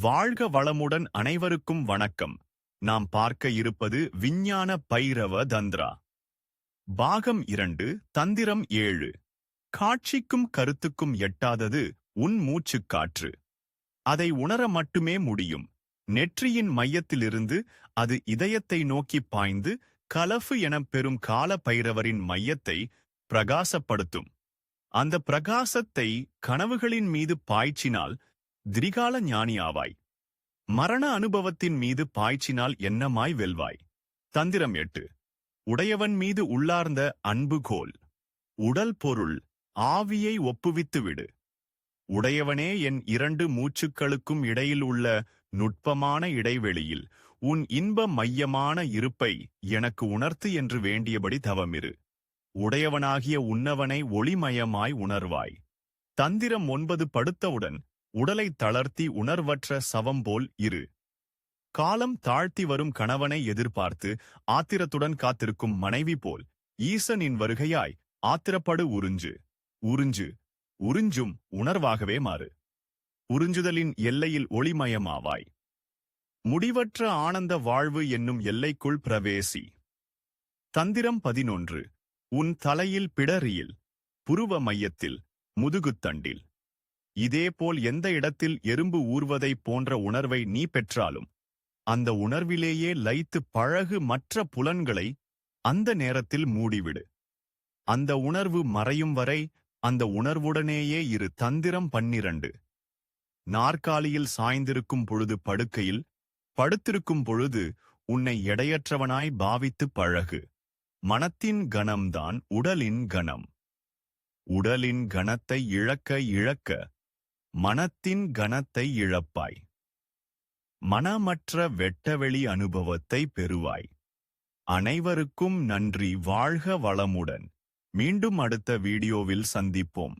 வாழ்க வளமுடன் அனைவருக்கும் வணக்கம். நாம் பார்க்க இருப்பது விஞ்ஞான பைரவ தந்திரா. பாகம் இரண்டு தந்திரம் ஏழு. காட்சிக்கும் கருத்துக்கும் எட்டாதது உன் மூச்சுக் காற்று. அதை உணர மட்டுமே முடியும். நெற்றியின் மையத்திலிருந்து அது இதயத்தை நோக்கி பாய்ந்து கலஃபு எனப் பெறும் கால பைரவரின் மையத்தை பிரகாசப்படுத்தும். அந்த பிரகாசத்தை கனவுகளின் மீது பாய்ச்சினால் திரிகால ஞானியாவாய் மரண அனுபவத்தின் மீது பாய்ச்சினால் என்னமாய் வெல்வாய்? தந்திரம் எட்டு. உடையவன் மீது உள்ளார்ந்த அன்புகோல் உடல் பொருள் ஆவியை ஒப்புவித்து விடு. உடையவனே என் இரண்டு மூச்சுக்களுக்கும் இடையில் உள்ள நுட்பமான இடைவெளியில் உன் இன்ப மையமான இருப்பை எனக்கு உணர்த்து என்று வேண்டியபடி தவமிரு. உடையவனாகிய உன்னவனை ஒளிமயமாய் உணர்வாய். தந்திரம் ஒன்பது படுத்தவுடன் உடலை தளர்த்தி உணர்வற்ற சவம் போல் இரு. காலம் தாழ்த்தி வரும் கணவனை எதிர்பார்த்து ஆத்திரத்துடன் காத்திருக்கும் மனைவி போல் ஈசனின் வருகையாய் ஆத்திரப்படு உறிஞ்சு. உறிஞ்சு. உறிஞ்சும் உணர்வாகவே மாறு. உறிஞ்சுதலின் எல்லையில் ஒளிமயமாவாய். முடிவற்ற ஆனந்த வாழ்வு என்னும் எல்லைக்குள் பிரவேசி. தந்திரம் பதினொன்று. உன் தலையில் பிடரியில் புருவ மையத்தில் முதுகுத்தண்டில் இதேபோல் எந்த இடத்தில் எறும்பு ஊர்வதைப் போன்ற உணர்வை நீ பெற்றாலும் அந்த உணர்விலேயே லைத்து பழகு மற்ற புலன்களை அந்த நேரத்தில் மூடிவிடு. அந்த உணர்வு மறையும் வரை அந்த உணர்வுடனேயே இரு தந்திரம் பன்னிரண்டு. நாற்காலியில் சாய்ந்திருக்கும் பொழுது படுக்கையில் படுத்திருக்கும் பொழுது உன்னை எடையற்றவனாய் பாவித்து பழகு. மனத்தின் கணம்தான் உடலின் கணம். உடலின் கணத்தை இழக்க இழக்க மனத்தின் கனத்தை இழப்பாய். மனமற்ற வெட்டவெளி அனுபவத்தை பெறுவாய். அனைவருக்கும் நன்றி வாழ்க வளமுடன். மீண்டும் அடுத்த வீடியோவில் சந்திப்போம்.